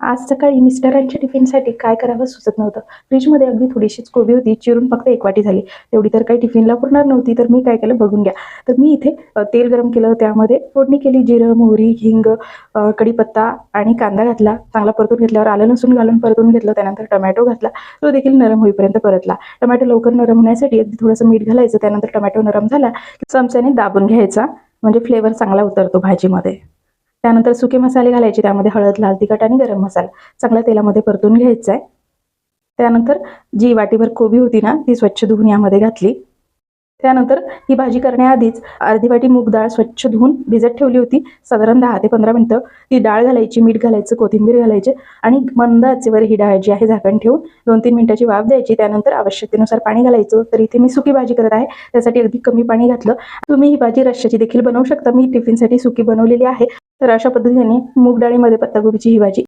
आज सकाळी मिस्टरांच्या टिफिनसाठी काय करावं सुचत नव्हतं. फ्रीजमध्ये अगदी थोडीशीच कोबी होती चिरून फक्त एक वाटी झाली. तेवढी तर काही टिफिनला पुरणार नव्हती तर मी काय केलं बघून घ्या. तर मी इथे तेल गरम केलं त्यामध्ये फोडणी केली जिरं मोहरी हिंग कढीपत्ता आणि कांदा घातला. चांगला परतून घेतल्यावर आलं लसूण घालून परतून घेतलं त्यानंतर टमॅटो घातला. तो देखील नरम होईपर्यंत परतला. टमॅटो लवकर नरम होण्यासाठी अगदी थोडंसं मीठ घालायचं त्यानंतर टमॅटो नरम झाला की चमच्याने दाबून घ्यायचा. म्हणजे फ्लेवर चांगला उतरतो भाजीमध्ये. त्यानंतर सुके मसाले घालायचे त्यामध्ये हळद लाल तिखट आणि गरम मसाला. चांगल्या तेलामध्ये परतून घ्यायचा आहे त्यानंतर जी वाटीभर कोबी होती ना ती स्वच्छ धुवून यामध्ये घातली. त्यानंतर ही भाजी करण्याआधीच अर्धी वाटी मूग डाळ स्वच्छ धुवून भिजत ठेवली होती. साधारण दहा ते पंधरा मिनटं. ती डाळ घालायची मीठ घालायचं कोथिंबीर घालायची आणि मंद आचेवर ही डाळ जी आहे झाकण ठेवून दोन तीन मिनिटाची वाफ द्यायची. त्यानंतर आवश्यकतेनुसार पाणी घालायचं. तर इथे मी सुकी भाजी करत आहे. त्यासाठी अगदी कमी पाणी घातलं. तुम्ही ही भाजी रश्श्याची देखील बनवू शकता. मी टिफिनसाठी सुकी बनवलेली आहे. तर अशा पद्धतीने मूग डाळीमध्ये पत्ताकोबीची ही भाजी